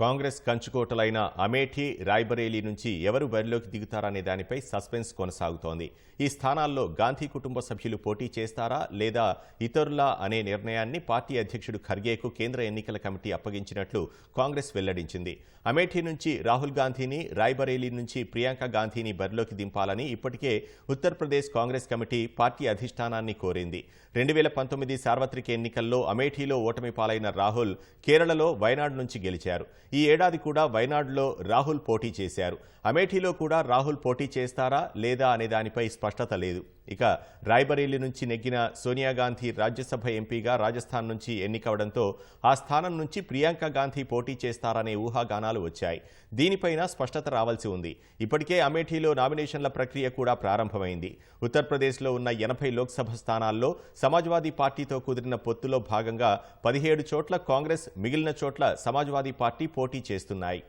కాంగ్రెస్ కంచుకోటలైన అమేఠీ రాయ్బరేలీ నుంచి ఎవరు బరిలోకి దిగుతారనే దానిపై సస్పెన్స్ కొనసాగుతోంది. ఈ స్థానాల్లో గాంధీ కుటుంబ సభ్యులు పోటీ చేస్తారా లేదా ఇతరులా అనే నిర్ణయాన్ని పార్టీ అధ్యక్షుడు ఖర్గేకు కేంద్ర ఎన్నికల కమిటీ అప్పగించినట్లు కాంగ్రెస్ వెల్లడించింది. అమేఠీ నుంచి రాహుల్ గాంధీని రాయ్బరేలీ నుంచి ప్రియాంక గాంధీని బరిలోకి దింపాలని ఇప్పటికే ఉత్తరప్రదేశ్ కాంగ్రెస్ కమిటీ పార్టీ అధిష్టానాన్ని కోరింది. రెండు వేల పంతొమ్మిది సార్వత్రిక ఎన్నికల్లో అమేఠీలో ఓటమి పాలైన రాహుల్ కేరళలో వయనాడు నుంచి గెలిచారు. ఈ ఏడాది కూడా వైనాడులో రాహుల్ పోటీ చేశారు. అమేఠీలో కూడా రాహుల్ పోటీ చేస్తారా లేదా అనే దానిపై స్పష్టత లేదు. ఇక రాయ్బరేలీ నుంచి నెగ్గిన సోనియా గాంధీ రాజ్యసభ ఎంపీగా రాజస్థాన్ నుంచి ఎన్నికవడంతో ఆ స్థానం నుంచి ప్రియాంక గాంధీ పోటీ చేస్తారనే ఊహాగానాలు వచ్చాయి. దీనిపైన స్పష్టత రావాల్సి ఉంది. ఇప్పటికే అమేఠీలో నామినేషన్ల ప్రక్రియ కూడా ప్రారంభమైంది. ఉత్తరప్రదేశ్లో ఉన్న ఎనభై లోక్సభ స్థానాల్లో సమాజ్వాదీ పార్టీతో కుదిరిన పొత్తులో భాగంగా పదిహేడు చోట్ల కాంగ్రెస్ మిగిలిన చోట్ల సమాజ్వాదీ పార్టీ పోటీ చేస్తున్నాయి.